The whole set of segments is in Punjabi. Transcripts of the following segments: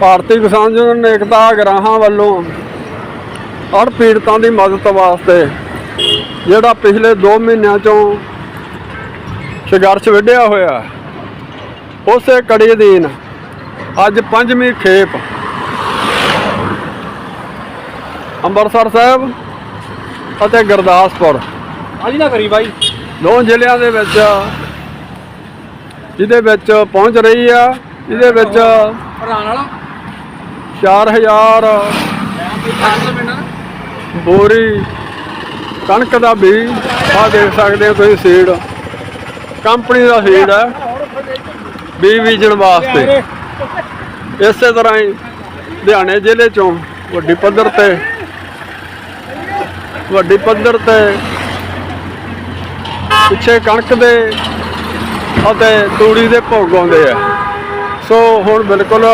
ਭਾਰਤੀ ਕਿਸਾਨ ਯੂਨੀਅਨ ਏਕਤਾ ਗਰਾਹਾਂ ਵੱਲੋਂ ਹੜ ਪੀੜਤਾਂ ਦੀ ਮਦਦ ਵਾਸਤੇ ਜਿਹੜਾ ਪਿਛਲੇ 2 ਮਹੀਨਿਆਂ ਚੋਂ ਸੰਘਰਸ਼ ਵਿੱਢਿਆ ਹੋਇਆ ਉਸੇ ਕੜੀ ਅਧੀਨ ਅੱਜ ਪੰਜਵੀਂ ਖੇਪ ਅੰਮ੍ਰਿਤਸਰ ਸਾਹਿਬ ਅਤੇ ਗੁਰਦਾਸਪੁਰ। ਹਾਂਜੀ ਨਾ ਕਰੀ ਬਾਈ। ਦੋ ਜ਼ਿਲ੍ਹਿਆਂ ਦੇ ਵਿੱਚ ਜਿਹਦੇ ਵਿੱਚ ਪਹੁੰਚ ਰਹੀ ਆ ਇਹਦੇ ਵਿੱਚ ਭਰਾਣ ਵਾਲਾ। 4000 ਅੱਠ ਬੋਰੀ, ਕਣਕ ਦਾ ਬੀਜ ਆ ਦੇਖ ਸਕਦੇ ਹੋ ਤੁਸੀਂ ਸੀਡ ਕੰਪਨੀ ਦਾ ਸੀਡ ਹੈ। ਬੀਜ ਬੀਜਣ ਵਾਸਤੇ। ਇਸੇ ਤਰ੍ਹਾਂ ਹੀ ਲੁਧਿਆਣੇ ਜ਼ਿਲ੍ਹੇ ਚੋਂ ਵੱਡੀ ਪੱਧਰ ਤੇ, ਵੱਡੀ ਪੱਧਰ ਤੇ ਪਿੱਛੇ ਕਣਕ ਦੇ ਅਤੇ ਤੂੜੀ ਦੇ ਭੋਗ ਆਉਂਦੇ ਆ। ਸੋ ਹੁਣ ਬਿਲਕੁਲ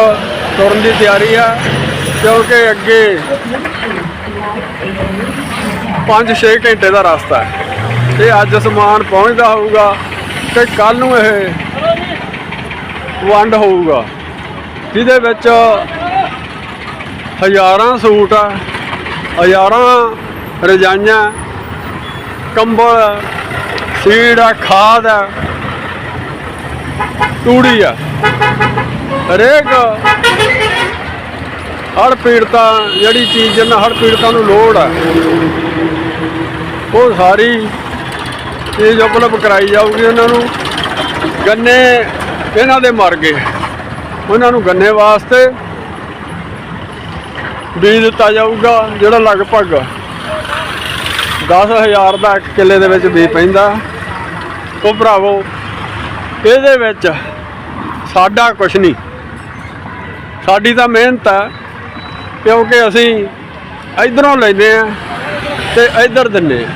ਤੁਰਨ ਦੀ ਤਿਆਰੀ ਆ, ਕਿਉਂਕਿ ਅੱਗੇ 5-6 ਘੰਟੇ ਦਾ ਰਸਤਾ ਹੈ। ਤੇ ਅੱਜ ਸਮਾਨ ਪਹੁੰਚਦਾ ਹੋਊਗਾ ਤੇ ਕੱਲ ਨੂੰ ਇਹ ਵੰਡ ਹੋਊਗਾ, ਜਿਹਦੇ ਵਿੱਚ ਹਜ਼ਾਰਾਂ ਸੂਟ ਆ, ਹਜ਼ਾਰਾਂ ਰਜਾਈਆਂ, ਕੰਬਲ ਸੀਡ ਆ, ਖਾਦ ਆ, ਤੂੜੀ ਆ। ਹਰੇਕ ਹੜ ਪੀੜਤਾ, ਜਿਹੜੀ ਚੀਜ਼ ਜਿਹਨਾਂ ਹੜ ਪੀੜਤਾਂ ਨੂੰ ਲੋੜ ਆ, ਉਹ ਸਾਰੀ ਚੀਜ਼ ਉਪਲਬਧ ਕਰਾਈ ਜਾਊਗੀ ਉਹਨਾਂ ਨੂੰ। ਗੰਨੇ ਇਹਨਾਂ ਦੇ ਮਰ ਗਏ। ਉਹਨਾਂ ਨੂੰ ਗੰਨੇ ਵਾਸਤੇ ਬੀਜ ਦਿੱਤਾ ਜਾਊਗਾ, ਜਿਹੜਾ ਲਗਭਗ 10000 ਦਾ ਇੱਕ ਕਿੱਲੇ ਦੇ ਵਿੱਚ ਬੀਜ ਪੈਂਦਾ। ਉਹ ਭਰਾਵੋ, ਇਹਦੇ ਵਿੱਚ ਸਾਡਾ ਕੁਛ ਨਹੀਂ। ਸਾਡੀ ਤਾਂ ਮਿਹਨਤ ਹੈ ਕਿਉਂਕਿ ਅਸੀਂ ਇਧਰੋਂ ਲੈਂਦੇ ਆ ਤੇ ਇਧਰ ਦਿੰਨੇ ਆ।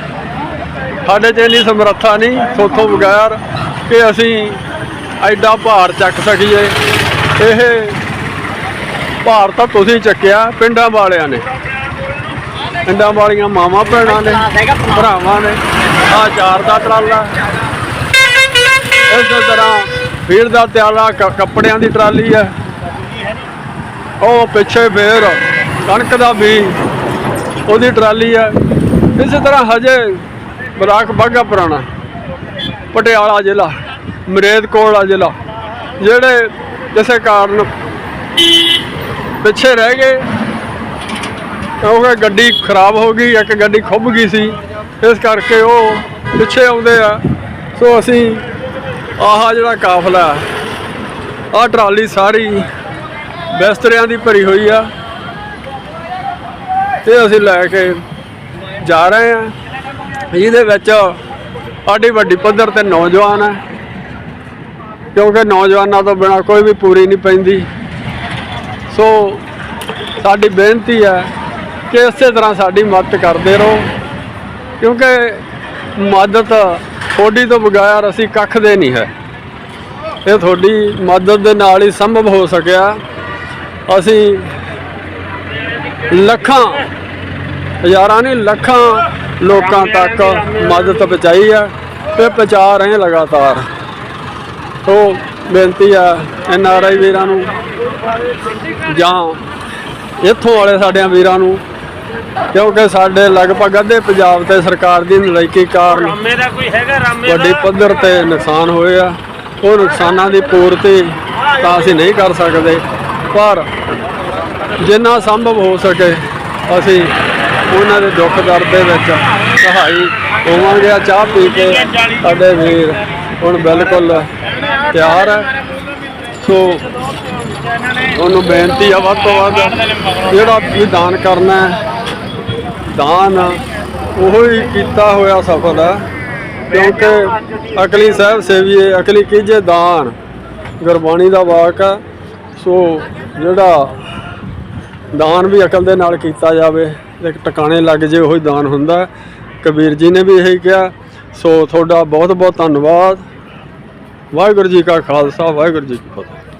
ਸਾਡੇ 'ਚ ਇੰਨੀ ਸਮਰੱਥਾ ਨਹੀਂ, ਸੋਥੋਂ ਬਗੈਰ ਕਿ ਅਸੀਂ ਐਡਾ ਭਾਰ ਚੱਕ ਸਕੀਏ। ਇਹ ਭਾਰ ਤਾਂ ਤੁਸੀਂ ਚੱਕਿਆ ਪਿੰਡਾਂ ਵਾਲਿਆਂ ਨੇ। ਪਿੰਡਾਂ ਵਾਲੀਆਂ ਮਾਵਾਂ ਭੈਣਾਂ ਨੇ, ਭਰਾਵਾਂ ਨੇ ਆ ਚਾਰ ਦਾ ਟਰਾਲਾ। ਇਸੇ ਤਰ੍ਹਾਂ ਫੀਡ ਦਾ ਤਿਆਲਾ ਕ- ਕੱਪੜਿਆਂ ਦੀ ਟਰਾਲੀ ਹੈ ਉਹ ਪਿੱਛੇ ਫੇਰ ਕਣਕ ਦਾ ਵੀ ਉਹਦੀ ਟਰਾਲੀ ਹੈ ਇਸੇ ਤਰ੍ਹਾਂ ਹਜੇ ਬਲਾਕ ਬਾਗਾ ਪੁਰਾਣਾ, ਪਟਿਆਲਾ ਜ਼ਿਲ੍ਹਾ ਮਰੇਦਕੋਟਲਾ ਜ਼ਿਲ੍ਹਾ, ਜਿਹੜੇ ਕਿਸੇ ਕਾਰਨ ਪਿੱਛੇ ਰਹਿ ਗਏ ਕਿਉਂਕਿ ਗੱਡੀ ਖਰਾਬ ਹੋ ਗਈ, ਇੱਕ ਗੱਡੀ ਖੁੱਭ ਗਈ ਸੀ। ਇਸ ਕਰਕੇ ਉਹ ਪਿੱਛੇ ਆਉਂਦੇ ਆ। ਸੋ ਅਸੀਂ ਆਹ ਜਿਹੜਾ ਕਾਫਲਾ ਆਹ ਟਰਾਲੀ ਸਾਰੀ ਬਿਸਤਰਿਆਂ ਦੀ ਭਰੀ ਹੋਈ ਆ। ਤੇ ਅਸੀਂ ਲੈ ਕੇ ਜਾ ਰਹੇ ਆ। ਇਹਦੇ ਵਿੱਚ ਸਾਡੀ ਵੱਡੀ ਪੱਧਰ ਤੇ ਨੌਜਵਾਨ ਹੈ ਕਿਉਂਕਿ ਨੌਜਵਾਨਾਂ ਤੋਂ ਬਿਨਾ ਕੋਈ ਵੀ ਪੂਰੀ ਨਹੀਂ ਪੈਂਦੀ। ਸੋ ਸਾਡੀ ਬੇਨਤੀ ਹੈ ਕਿ ਇਸੇ ਤਰ੍ਹਾਂ ਸਾਡੀ ਮਦਦ ਕਰਦੇ ਰਹੋ। ਕਿਉਂਕਿ ਮਦਦ ਤੁਹਾਡੀ ਤੋਂ ਬਗੈਰ ਅਸੀਂ ਕੱਖ ਦੇ ਨਹੀਂ ਹੈ। ਇਹ ਤੁਹਾਡੀ ਮਦਦ ਦੇ ਨਾਲ ਹੀ ਸੰਭਵ ਹੋ ਸਕਿਆ। ਅਸੀਂ ਲੱਖਾਂ ਹਜ਼ਾਰਾਂ ਨਹੀਂ ਲੱਖਾਂ ਲੋਕਾਂ ਤੱਕ ਮਦਦ ਪਹੁੰਚਾਈ ਹੈ ਤੇ ਪਹੁੰਚਾ ਰਹੇ ਲਗਾਤਾਰ। ਸੋ ਬੇਨਤੀ ਆ ਐਨ ਆਰ ਆਈ ਵੀਰਾਂ ਨੂੰ ਜਾਂ ਇੱਥੋਂ ਵਾਲੇ ਸਾਡਿਆਂ ਵੀਰਾਂ ਨੂੰ ਕਿਉਂਕਿ ਸਾਡੇ ਲਗਭਗ ਅੱਧੇ ਪੰਜਾਬ ਤੇ ਸਰਕਾਰ ਦੀ ਨਲਾਇਕੀ ਕਾਰਨ ਰਾਮੇ ਦਾ ਕੋਈ ਹੈਗਾ? ਰਾਮੇ ਵੱਡੀ ਪੱਧਰ ਤੇ ਨੁਕਸਾਨ ਹੋਏ ਆ। ਉਹ ਨੁਕਸਾਨਾਂ ਦੀ ਪੂਰਤੀ ਤਾਂ ਅਸੀਂ ਨਹੀਂ ਕਰ ਸਕਦੇ। ਪਰ ਜਿੰਨਾ ਸੰਭਵ ਹੋ ਸਕੇ ਅਸੀਂ ਉਹਨਾਂ ਦੇ ਦੁੱਖ ਦਰਦ ਦੇ ਵਿੱਚ ਸਹਾਈ ਹੋਵਾਂਗੇ। ਆ ਚਾਹ ਪੀ ਕੇ ਸਾਡੇ ਵੀਰ ਹੁਣ ਬਿਲਕੁਲ ਤਿਆਰ ਹੈ। ਸੋ ਉਹਨੂੰ ਬੇਨਤੀ ਆ ਵੱਧ ਤੋਂ ਵੱਧ ਜਿਹੜਾ ਵੀ ਦਾਨ ਕਰਨਾ ਦਾਨ ਉਹ ਹੀ ਕੀਤਾ ਹੋਇਆ ਸਫਲ ਹੈ। ਕਿਉਂਕਿ ਅਕਲੀ ਸਾਹਿਬ ਸੇਵੀਏ, ਅਕਲੀ ਕੀਜੇ ਦਾਨ ਗੁਰਬਾਣੀ ਦਾ ਵਾਕ ਹੈ। ਸੋ ਜਿਹੜਾ ਦਾਨ ਵੀ ਅਕਲ ਦੇ ਨਾਲ ਕੀਤਾ ਜਾਵੇ, ਇੱਕ ਟਿਕਾਣੇ ਲੱਗ ਜੇ ਉਹੀ ਦਾਨ ਹੁੰਦਾ ਕਬੀਰ ਜੀ ਨੇ ਵੀ ਇਹੀ ਕਿਹਾ। ਸੋ ਤੁਹਾਡਾ ਬਹੁਤ ਬਹੁਤ ਧੰਨਵਾਦ। ਵਾਹਿਗੁਰੂ ਜੀ ਕਾ ਖਾਲਸਾ, ਵਾਹਿਗੁਰੂ ਜੀ ਕੀ ਫਤਿਹ।